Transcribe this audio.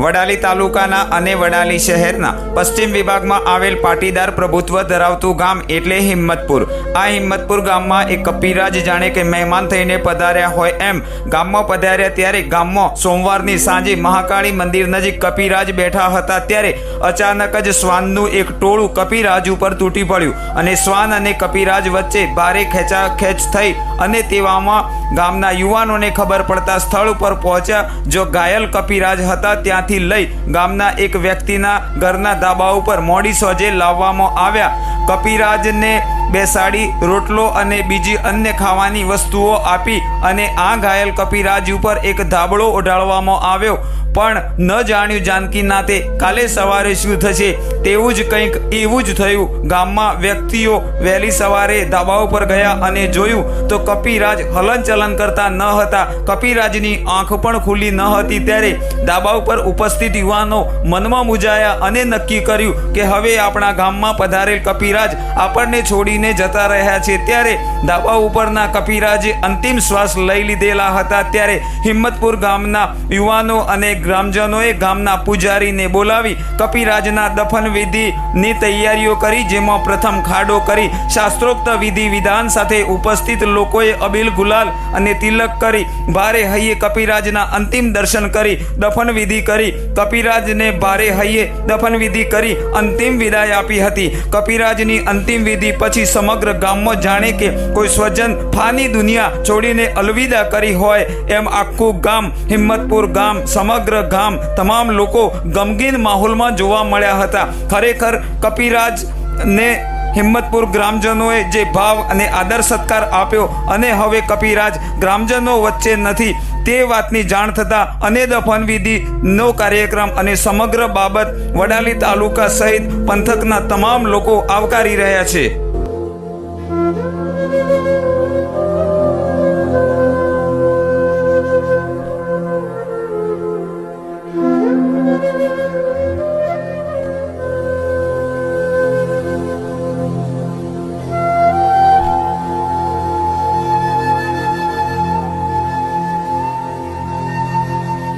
વડાલી તાલુકાના અને વડાલી શહેરના પશ્ચિમ વિભાગમાં આવેલ પાટીદાર પ્રભુત્વ ધરાવતું ગામ એટલે હિંમતપુર. આ હિંમતપુર ગામમાં એક કપિરાજ જાણે કે મહેમાન થઈને પધાર્યા હોય એમ ગામમાં પધાર્યા ત્યારે ગામમાં સોમવારની સાંજે મહાકાળી મંદિર નજીક કપિરાજ બેઠા હતા ત્યારે અચાનક જ શ્વાનનું એક ટોળું કપિરાજ ઉપર તૂટી પડ્યું અને શ્વાન અને કપિરાજ વચ્ચે ભારે ખેંચાખેંચ થઈ અને તેવામાં ગામના યુવાનોને ખબર પડતા સ્થળ ઉપર પહોંચ્યા. જો ઘાયલ કપિરાજ હતા ત્યાંથી લઈ ગામના એક વ્યક્તિના ઘરના ધાબા ઉપર મોડી સોજે લાવવામાં આવ્યા. કપિરાજને બેસાડી રોટલો અને બીજી અન્ય ખાવાની વસ્તુઓ આપી અને આ ઘાયલ કપિરાજ ઉપર એક ધાબળો ઓઢાળવામાં આવ્યો. પણ ન જાણ્યું જાનકી નાતે કાલે સવારે શું થશે, તેવું જ કંઈક એવું જ થયું. ગામમાં વ્યક્તિઓ વહેલી સવારે ધાબા ઉપર ગયા અને જોયું તો કપિરાજ હલનચલન કરતા ન હતા. કપિરાજની આંખ પણ ખુલ્લી ન હતી ત્યારે ધાબા ઉપર ઉપસ્થિત યુવાનો મનમાં મૂજાયા અને નક્કી કર્યું કે હવે આપણા ગામમાં પધારેલ કપિરાજ આપણને છોડીને જતા રહ્યા છે. ત્યારે ધાબા ઉપરના કપિરાજે અંતિમ શ્વાસ લઈ લીધેલા હતા. ત્યારે હિંમતપુર ગામના યુવાનો અને ગ્રામજનોએ ગામના પૂજારીને બોલાવી કપિરાજના દફન વિધિની તૈયારીઓ કરી, જેમાં પ્રથમ ખાડો કરી, શાસ્ત્રોક્ત વિધિ વિધાન સાથે ઉપસ્થિત લોકોએ અબીલ ગુલાલ અને તિલક કરી, ભારે હૈયે કપિરાજના અંતિમ દર્શન કરી, દફન વિધિ કરી, કપિરાજને ભારે હૈયે દફન વિધિ કરી, અંતિમ વિદાય આપી હતી. કપિરાજની અંતિમ વિધિ પછી સમગ્ર ગામમાં જાણે કે કોઈ સ્વજન ફાની દુનિયા છોડીને અલવિદા કરી હોય એમ આખું ગામ, હિંમતપુર ગામ, સમગ્ર ગામ, તમામ લોકો ગમગીન માહોલમાં જોવા મળ્યા હતા. ખરેખર કપિરાજ ને હિંમતપુર ગ્રામજનોએ જે ભાવ અને આદર સત્કાર આપ્યો અને હવે કપિરાજ ગ્રામજનો વચ્ચે નથી, તે વાતની જાણ થતાં અને દફન વિધિનો કાર્યક્રમ અને સમગ્ર બાબત વડાલી તાલુકા સહિત પંથકના તમામ લોકો આવકારી રહ્યા છે. Müzik